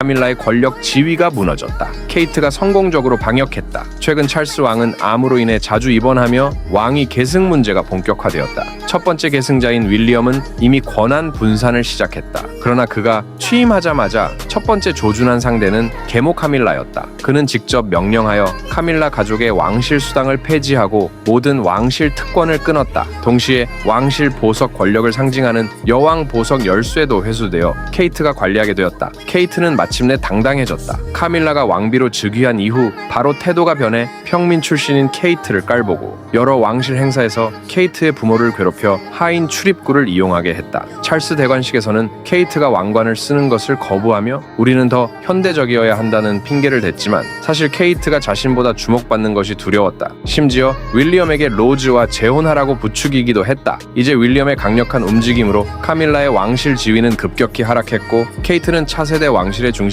카밀라의 권력 지위가 무너졌다. 케이트가 성공적으로 방역했다. 최근 찰스 왕은 암으로 인해 자주 입원하며 왕위 계승 문제가 본격화되었다. 첫 번째 계승자인 윌리엄은 이미 권한 분산을 시작했다. 그러나 그가 취임하자마자 첫 번째 조준한 상대는 계모 카밀라였다. 그는 직접 명령하여 카밀라 가족의 왕실 수당을 폐지하고 모든 왕실 특권을 끊었다. 동시에 왕실 보석 권력을 상징하는 여왕 보석 열쇠도 회수되어 케이트가 관리하게 되었다. 케이트는 마침내 당당해졌다. 카밀라가 왕비로 즉위한 이후 바로 태도가 변해 평민 출신인 케이트를 깔보고 여러 왕실 행사에서 케이트의 부모를 괴롭 혀 하인 출입구를 이용하게 했다. 찰스 대관식에서는 케이트가 왕관을 쓰는 것을 거부하며 우리는 더 현대적이어야 한다는 핑계를 댔지만 사실 케이트가 자신보다 주목받는 것이 두려웠다. 심지어 윌리엄에게 로즈와 재혼하라고 부추기기도 했다. 이제 윌리엄의 강력한 움직임으로 카밀라의 왕실 지위는 급격히 하락했고 케이트는 차세대 왕실의 중심